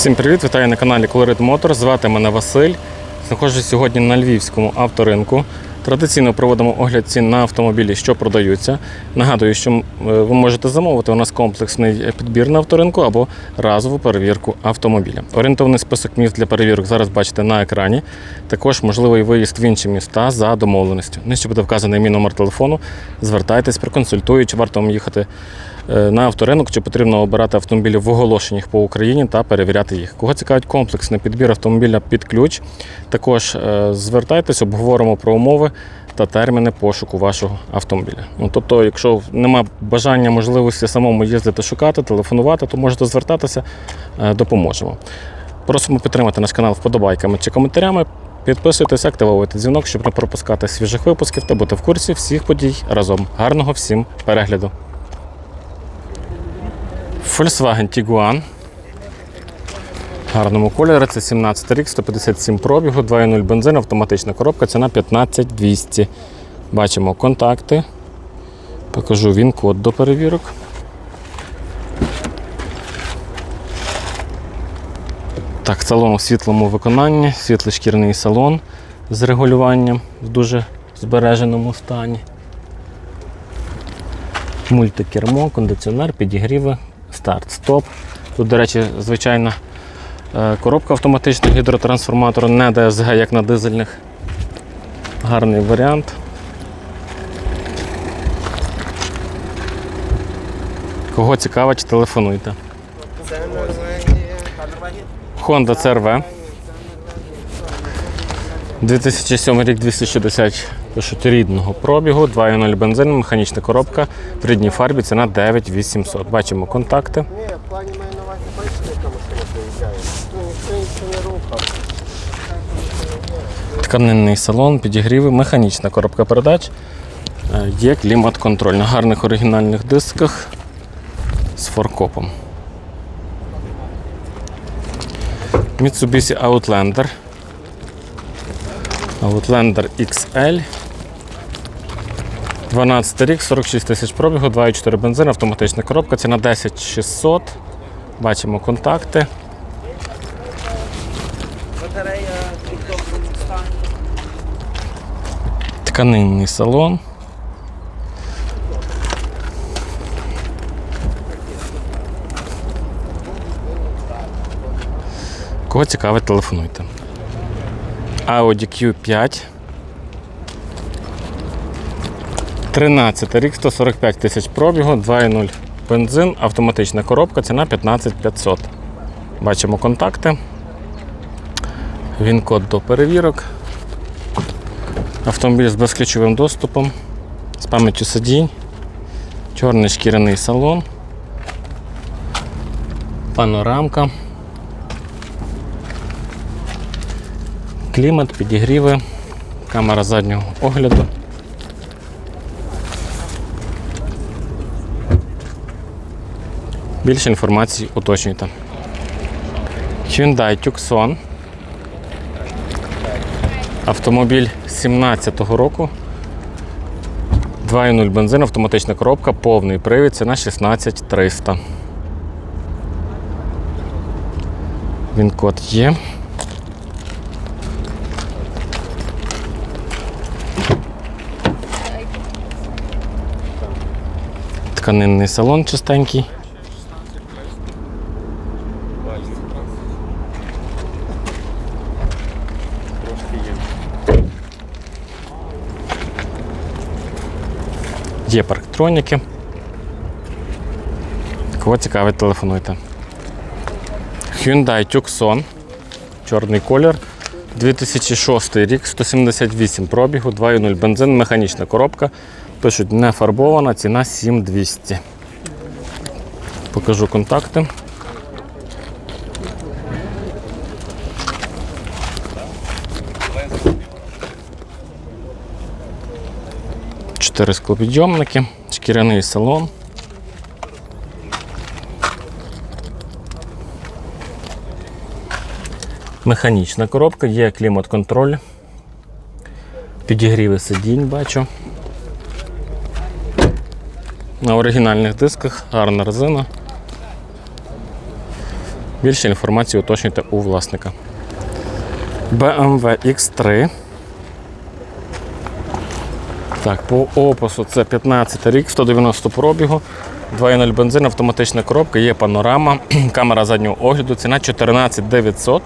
Всім привіт! Вітаю на каналі Colorit Motor. Звати мене Василь. Знаходжусь сьогодні на львівському авторинку. Традиційно проводимо огляд цін на автомобілі, що продаються. Нагадую, що е, ви можете замовити у нас комплексний підбір на авторинку або разову перевірку автомобіля. Орієнтовний список міст для перевірок зараз бачите на екрані. Також можливий виїзд в інші міста за домовленістю. Нижче буде вказаний мій номер телефону. Звертайтесь, проконсультую, чи варто вам їхати е, на авторинок, чи потрібно обирати автомобілі в оголошеннях по Україні та перевіряти їх. Кого цікавить комплексний підбір автомобіля під ключ, також е, звертайтесь, обговоримо про умови та терміни пошуку вашого автомобіля. Ну, тобто, якщо нема бажання, можливості самому їздити, шукати, телефонувати, то можете звертатися, е, допоможемо. Просимо підтримати наш канал вподобайками чи коментарями. Підписуйтесь, активовуйте дзвінок, щоб не пропускати свіжих випусків та бути в курсі всіх подій разом. Гарного всім перегляду! Volkswagen Tiguan. Гарному кольорі. Це 17 рік, 157 пробігу, 2.0 бензин, автоматична коробка, ціна 15200. Бачимо контакти. Покажу він код до перевірок. Так, салон у світлому виконанні, світлий шкірний салон з регулюванням в дуже збереженому стані. Мультикермо, кондиціонер, підігріви, старт, стоп. Тут, до речі, звичайна е, коробка автоматична гідротрансформатора, не DSG, як на дизельних. Гарний варіант. Кого цікавить, телефонуйте. Honda CRV. 2007 рік 260 пишуть рідного пробігу, 2.0 бензин, механічна коробка в рідній фарбі, ціна 9800. Бачимо контакти. Тканинний салон, підігріви, механічна коробка передач. Е, Є клімат-контроль на гарних оригінальних дисках з форкопом. Mitsubishi Outlander. Outlander XL. 12 рік, 46 тисяч пробігу, 2,4 бензин, автоматична коробка, ціна 10600. Бачимо контакти. Батарея в доброму стані. Тканинний салон. Кого цікавить, телефонуйте. Audi Q5. 13 рік, 145 тисяч пробігу, 2.0 бензин, автоматична коробка, ціна 15500. Бачимо контакти. Він код до перевірок. Автомобіль з безключовим доступом, з пам'яттю сидінь, чорний шкіряний салон, панорамка, клімат, підігріви, камера заднього огляду. Більше інформації уточнюйте. Hyundai Tucson. Автомобіль 17-го року. 2.0 бензин, автоматична коробка, повний привід, ціна 16300. Він код є. Тканинний салон чистенький. Є парктроніки. Кого цікавить, телефонуйте. Hyundai Tucson. Чорний колір. 2006 рік, 178 пробігу, 2.0 бензин, механічна коробка. Пишуть не фарбована, ціна 7200. Покажу контакти. Чотири склопідйомники, шкіряний салон. Механічна коробка, є клімат-контроль. Підігріви сидінь бачу. На оригінальних дисках гарна резина. Більше інформації уточнюйте у власника. BMW X3. Так, по опису це 15 рік, 190 пробігу, 2.0 бензин, автоматична коробка, є панорама, камера заднього огляду, ціна 14 900.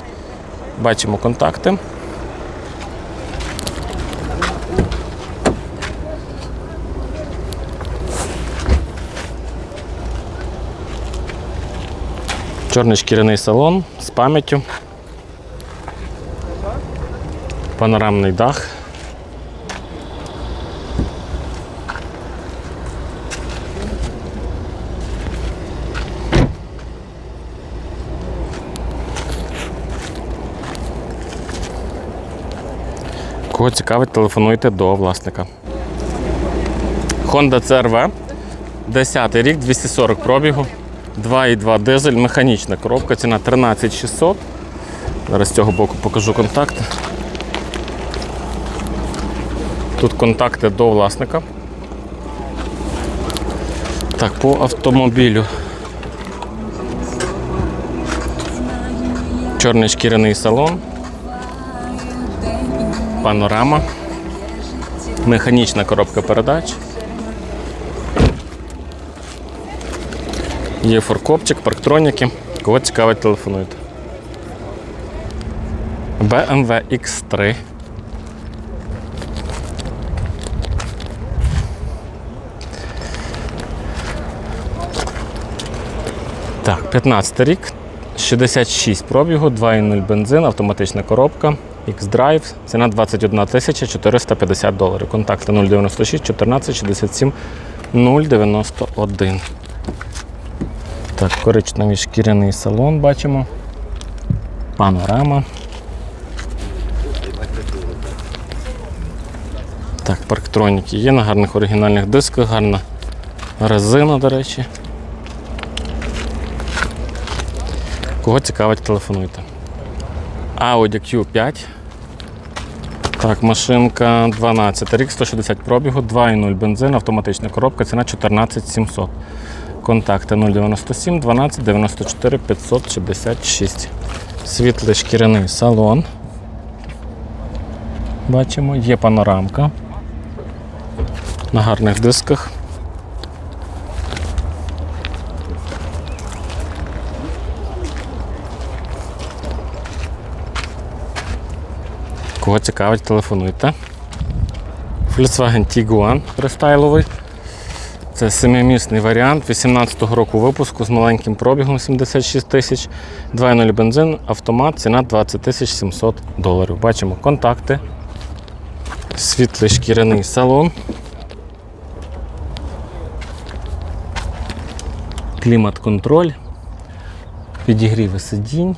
Бачимо контакти. Чорний шкіряний салон з пам'яттю. Панорамний дах. Кого цікавить, телефонуйте до власника. Honda CRV, 10 рік, 240 пробігу, 2,2 дизель, механічна коробка, ціна 13600. Зараз з цього боку покажу контакти. Тут контакти до власника. Так, по автомобілю. Чорний шкіряний салон. Панорама. Механічна коробка передач. Є форкопчик, парктроніки. Кого цікавить, телефонуйте. BMW X3. Так, 15 рік, 66 пробігу, 2.0 бензин, автоматична коробка, X-Drive, ціна 21 450 доларів. Контакти 096 14 67 091. Так, коричневий шкіряний салон бачимо. Панорама. Так, парктроніки є на гарних оригінальних дисках, гарна резина, до речі. Кого цікавить, телефонуйте. Audi Q5. Так, машинка 12 рік, 160 пробігу, 2,0 бензин, автоматична коробка, ціна 14 700. Контакти 097 12 94 566. Світлий шкіряний салон. Бачимо, є панорамка. На гарних дисках. Кого цікавить, телефонуйте. Volkswagen Tiguan рестайловий. Це семимісний варіант 18-го року випуску з маленьким пробігом 76 тисяч, 2.0 бензин, автомат, ціна 20 тисяч 700 доларів. Бачимо контакти. Світлий шкіряний салон. Клімат-контроль, підігріви сидінь.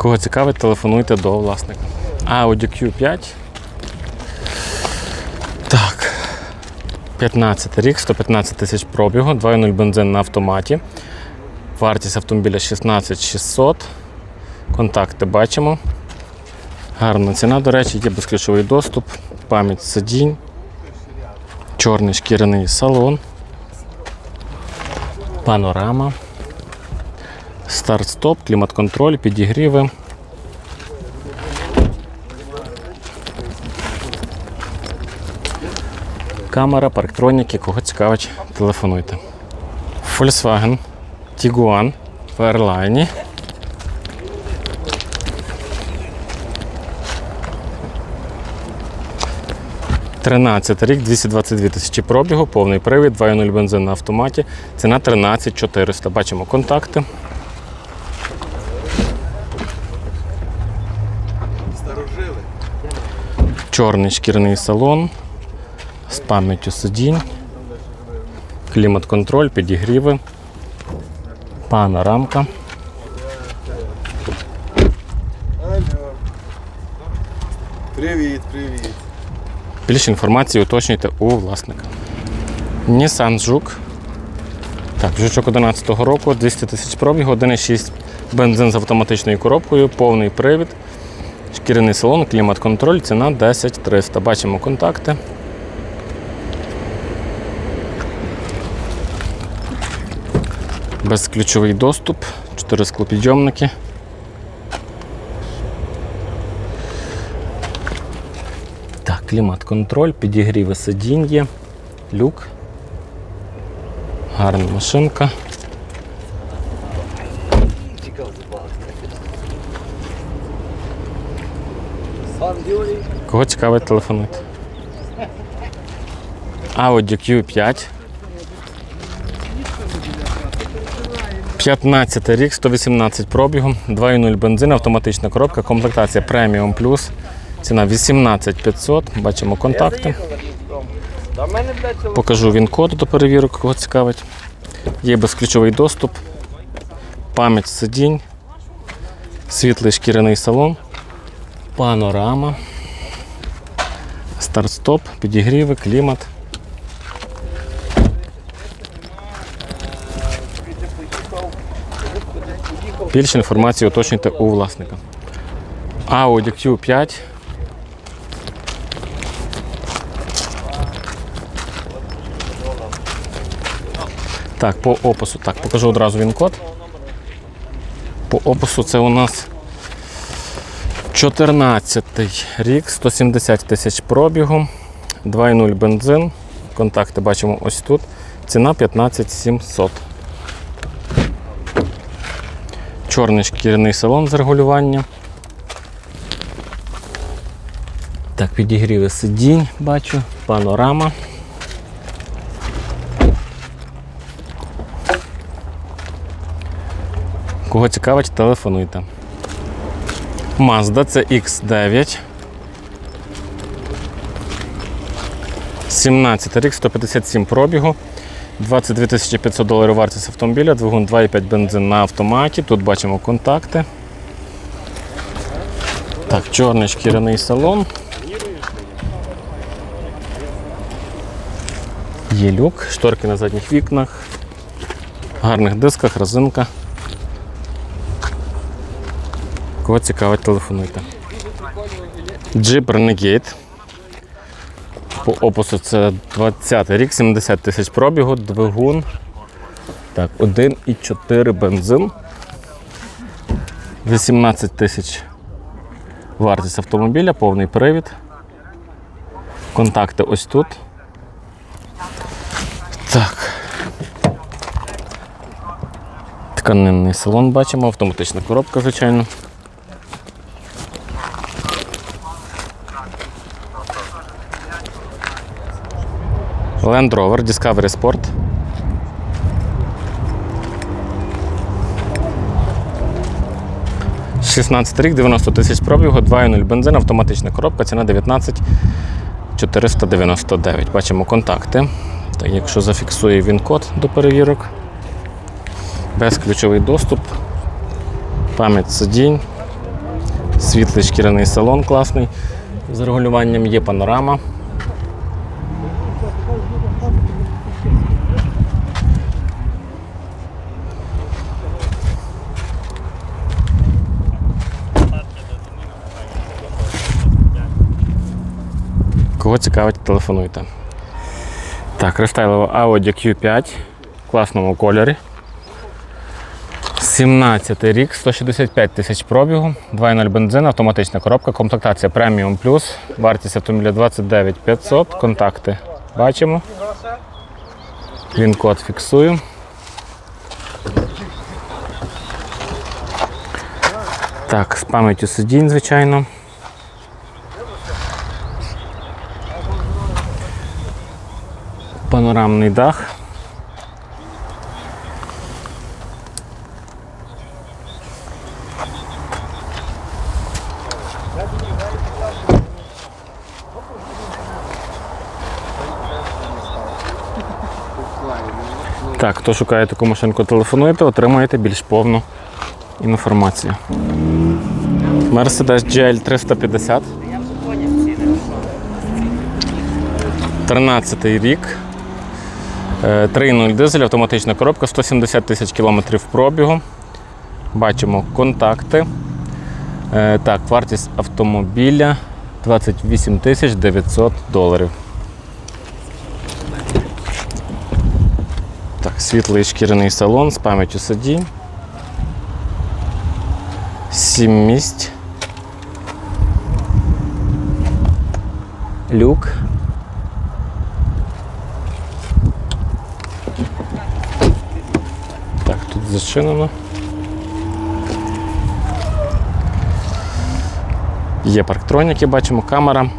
Кого цікавить, телефонуйте до власника. Audi Q5. Так. 15 рік, 115 тисяч пробігу, 2.0 бензин на автоматі. Вартість автомобіля 16 600. Контакти бачимо. Гарна ціна, до речі, є безключовий доступ, пам'ять сидінь, чорний шкіряний салон, панорама. Старт-стоп, клімат-контроль, підігріви. Камера, парктроніки, кого цікавить, телефонуйте. Volkswagen Tiguan в Airline. Тринадцятий рік, 222 тисячі пробігу, повний привід, 2.0 бензин на автоматі. Ціна 13 400. Бачимо контакти. Чорний шкіряний салон з пам'яттю сидінь, клімат-контроль, підігріви, панорамка. Привіт, привіт. Більше інформації уточнюйте у власника. Nissan Жук. Так, жучок 11 року, 200 тисяч пробігу, 1,6 Бензин з автоматичною коробкою, повний привід, шкіряний салон, клімат-контроль, ціна 10 300. Бачимо контакти. Безключовий доступ, 4 склопідйомники. Так, клімат-контроль, підігріви сидінь є, люк. Гарна машинка. Кого цікавить телефонуйте? Audi Q5. 15 рік, 118 пробігу, 2.0 бензин, автоматична коробка, комплектація Premium Plus. Ціна 18 500. Бачимо контакти. Покажу він код до перевірок, кого цікавить. Є безключовий доступ, пам'ять сидінь, світлий шкіряний салон, панорама, старт-стоп, підігріви, клімат. Більше інформації уточнюйте у власника. Audi Q5 Так, по опису. Так, покажу одразу він код. По опису це у нас 14 рік, 170 тисяч пробігу, 2.0 бензин. Контакти бачимо ось тут. Ціна 15 700. Чорний шкіряний салон з регулюванням. Так, підігріви сидінь, бачу, панорама. Кого цікавить, телефонуйте. Mazda це X9. 17 рік, 157 пробігу. 22 500 доларів вартість автомобіля, двигун 2,5 бензин на автоматі. Тут бачимо контакти. Так, чорний шкіряний салон. Є люк, шторки на задніх вікнах, гарних дисках, резинка. Кого цікавить, телефонуйте. Jeep Renegade. По опису це 20 рік, 70 тисяч пробігу, двигун. Так, 1,4 бензин. 18 тисяч вартість автомобіля, повний привід. Контакти ось тут. Так. Тканинний салон бачимо, автоматична коробка, звичайно. Land Rover Discovery Sport. «16 рік, 90 тисяч пробігу, 2.0 бензин, автоматична коробка, ціна 19 499. Бачимо контакти. Так, якщо зафіксує він код до перевірок, безключовий доступ, пам'ять сидінь, світлий шкіряний салон класний. З регулюванням є панорама. Кого цікавить, телефонуйте. Так, рестайлова Audi Q5 в класному кольорі. 17 рік, 165 тисяч пробігу, 2.0 бензин, автоматична коробка, комплектація Premium Plus, вартість автомобіля 29 500, контакти бачимо. Він код фіксую. Так, з пам'яттю сидінь, звичайно. Панорамний дах. Так, хто шукає таку машинку, телефонуйте, отримаєте більш повну інформацію. Mercedes GL 350. 13 рік. Е, 3.0 дизель, автоматична коробка, 170 тисяч кілометрів пробігу. Бачимо контакти. Е, так, вартість автомобіля 28 тисяч 900 доларів. Так, світлий шкіряний салон з пам'яттю сидінь. Сім місць. Люк. Так, тут зачинено. Є парктроніки, бачимо, камера.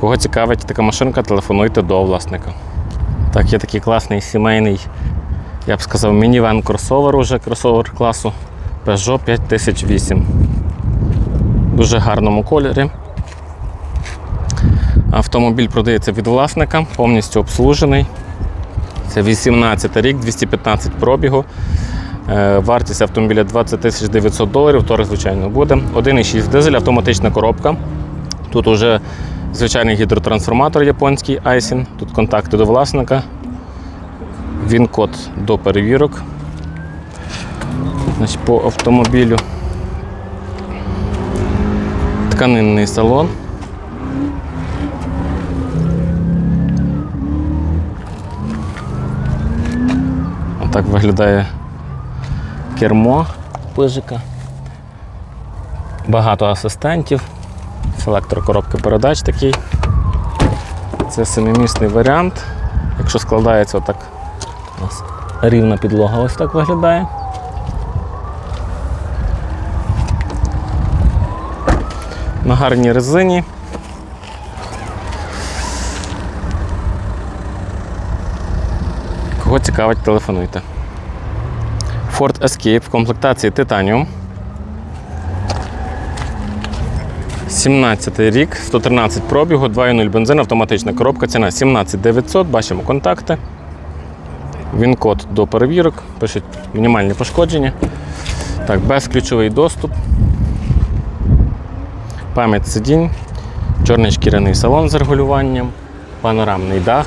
Кого цікавить така машинка, телефонуйте до власника. Так, є такий класний сімейний, я б сказав, мінівен кросовер уже кросовер класу Peugeot 5008. В дуже гарному кольорі. Автомобіль продається від власника, повністю обслужений. Це 18 рік, 215 пробігу. Е, Вартість автомобіля 20 тисяч 900 доларів, торг, звичайно, буде. 1,6 дизель, автоматична коробка. Тут уже звичайний гідротрансформатор японський Айсін. Тут контакти до власника. Він код до перевірок. Значить, по автомобілю. Тканинний салон. Отак виглядає кермо пижика. Багато асистентів. Селектор коробки передач такий. Це семимісний варіант. Якщо складається отак, у нас рівна підлога ось так виглядає. На гарній резині. Цікавить, телефонуйте. Ford Escape в комплектації Titanium. 17 рік, 113 пробігу, 2.0 бензин, автоматична коробка, ціна 17 900, бачимо контакти. Він код до перевірок, пишуть мінімальні пошкодження. Так, безключовий доступ. Пам'ять сидінь, чорний шкіряний салон з регулюванням, панорамний дах.